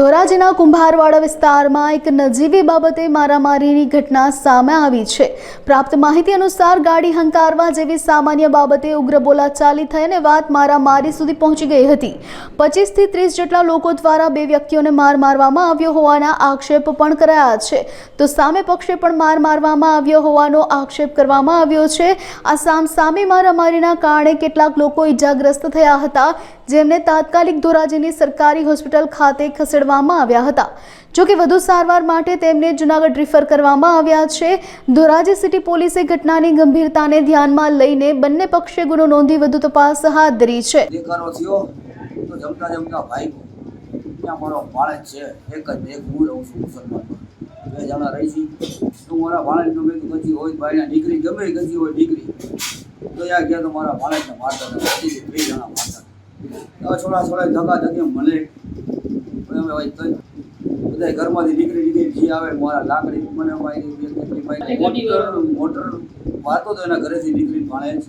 ધોરાજીના કુંભારવાડા વિસ્તારમાં એક નજીવી બાબતે મારામારીની ઘટના સામે આવી છે. પ્રાપ્ત માહિતી અનુસાર ગાડી હંકારવા જેવી સામાન્ય બાબતે ઉગ્ર બોલાચાલી થઈ અને વાત મારામારી સુધી પહોંચી ગઈ હતી. પચીસથી ત્રીસ જેટલા લોકો દ્વારા બે વ્યક્તિઓને માર મારવામાં આવ્યો હોવાના આક્ષેપ પણ કરાયા છે. તો સામે પક્ષે પણ માર મારવામાં આવ્યો હોવાનો આક્ષેપ કરવામાં આવ્યો છે. આ સામસામે મારામારીના કારણે કેટલાક લોકો ઈજાગ્રસ્ત થયા હતા. જેમને તાત્કાલિક ધોરાજીની સરકારી હોસ્પિટલ ખાતે ખસેડવામાં આવ્યા હતા. જોકે વધુ સારવાર માટે તેમને જૂનાગઢ રિફર કરવામાં આવ્યા છે. ધોરાજી સિટી પોલીસે ઘટનાની ગંભીરતાને ધ્યાનમાં લઈને બંને પક્ષે ગુનો નોંધી વધુ તપાસ હાથ ધરી છે. જમતા જમતા ભાઈ ત્યાં મારો ભાણેજ છે. એક જ એક હું રહું છું મુસલમાનમાં બે જણા રહી છી. તો મારા ભાણેજનો મેં ગજી હોય, ભાઈના દીકરી ગમે ગજી હોય, દીકરી. તો ત્યાં ગયા તો મારા ભાણેજને મારતા હતા. બે જણા મારતા હવે છોડા છોડા ધગા ધગે મળે અમે હોય તો બધા ઘરમાંથી દીકરી નીકળી જે આવે મારા લાકડી મને મોટર મોટર વાતો તો એના ઘરેથી દીકરી ભાણેજ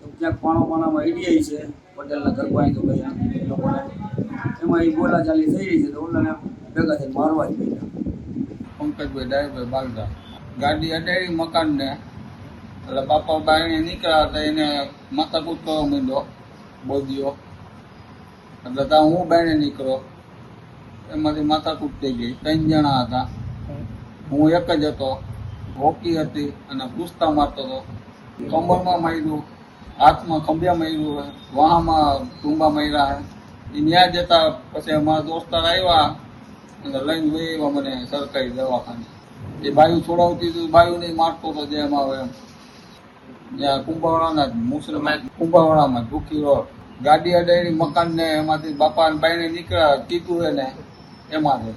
તો ક્યાંક પાણો પાણામાં ઈડીઆઈ છે પટેલના ઘર પાસે તો ભાઈ લોકોને. એમાં એ બોલા ચાલી થઈ રહી છે તો ઓલાને ભેગા થઈને મારવા જ ગયા પંકજભાઈ ડાયભાઈ બાલદા ગાડી અડાડી મકાનને. એટલે બાપા બાયણે નીકળ્યા હતા એને માથાકૂટ કરવા માંડ્યો બોધ્યો એટલે ત્યાં હું બાયણે નીકળ્યો. એમાંથી માથાકૂટ થઈ ગઈ. ત્રણ જણા હતા. હું એક જ હતો. હોકી હતી અને પૂછતા મારતો હતો. કમરમાં માર્યું. હાથમાં ખંભ્યા માર્યું. વાહમાં ટૂંબા માર્યા. એ ન્યા જતા પછી અમારા દોસ્તાર આવ્યા અને લઈને વહી મને સરકારી દવાખાને. એ બાયુ છોડાવતી હતી. બાયુને મારતો હતો જે એમાં હવે એમ. જ્યાં કુંભાવાળાના જ મુસ્લિમ કુંભાવાળામાં ભૂખી રોડ ગાડી મકાન ને એમાંથી બાપા ને બાઈને નીકળ્યા. કીધું એને. એમાંથી